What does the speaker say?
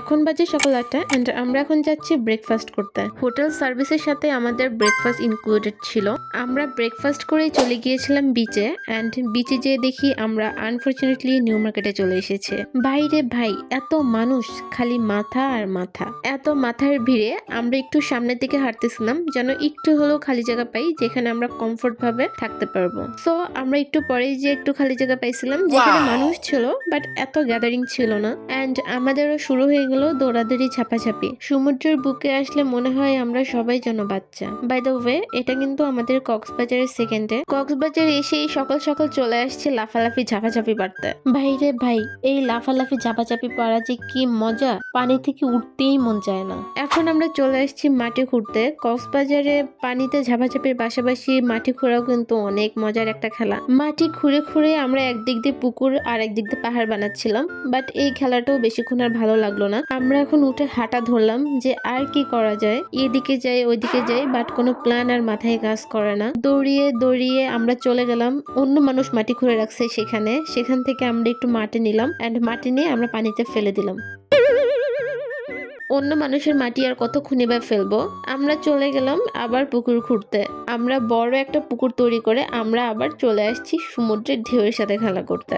এখন বাজে সকাল আটটা অ্যান্ড আমরা এখন যাচ্ছি ব্রেকফাস্ট করতে। হোটেল সার্ভিসের সাথে আমাদের ব্রেকফাস্ট ইনক্লুডেড ছিল। আমরা ব্রেকফাস্ট করেই চলে গিয়েছিলাম বিচে অ্যান্ড বিচে যেয়ে দেখি আমরা আনফর্চুনেটলি নিউ মার্কেটে চলে এসেছে। বাইরে ভাই এত মানুষ খালি মাথা আর মাথা। এত মাথার ভিড়ে আমরা একটু সামনের দিকে হাঁটতেছিলাম যেন একটু হলেও খালি জায়গা পাই যেখানে আমরা কমফোর্ট ভাবে থাকতে পারব। সো আমরা একটু পরে যে একটু খালি জায়গা পাইছিলাম যেখানে মানুষ ছিল বাট এত গ্যাদারিং ছিল না। অ্যান্ড আমাদেরও শুরু হয়ে গেল দৌড়াদৌড়ি, ছাপাছাপি। সমুদ্রের বুকে আসলে মনে হয় আমরা সবাই যেন বাচ্চা। বাই দ্য ওয়ে এটা কিন্তু আমাদের কক্সবাজারের সেকেন্ডে কক্সবাজার এসেই সকাল সকাল চলে আসছে লাফালাফি, ঝাপাঝাপি পারতে ভাই রে ভাই, এই লাফালাফি, ঝাপাঝাপি পারা যে কি মজা! পানি থেকে উঠতেই মন চায় না। এখন আমরা চলে আসছি মাটি খুঁড়তে কক্সবাজারে পানিতে ঝাপাঝাপির পাশাপাশি মাটি খোঁড়াও কিন্তু অনেক মজার একটা খেলা। মাটি খুঁড়ে খুঁড়ে আমরা একদিক দিয়ে পুকুর আর একদিক দিয়ে পাহাড় বানাচ্ছিলাম। বাট এই খেলাটাও বেশিক্ষণ আর ভালো লাগল না। আমরা এখন উঠে হাঁটা ধরলাম যে আর কি করা যায়। এদিকে যাই, ওইদিকে যাই বাট কোনো প্ল্যান আর মাথায় কাজ করে না। দৌড়িয়ে দৌড়িয়ে আমরা চলে গেলাম। অন্য মানুষ মাটি খুঁড়ে রাখছে সেখানে। সেখান থেকে আমরা একটু মাটি নিলাম অ্যান্ড মাটি নিয়ে আমরা পানিতে ফেলে দিলাম। অন্য মানুষের মাটি আর কত খুনিবা ফেলব? আমরা চলে গেলাম আবার পুকুর খুঁড়তে। আমরা বড় একটা পুকুর তৈরি করে আমরা আবার চলে আসছি সমুদ্রের ঢেউয়ের সাথে খেলা করতে।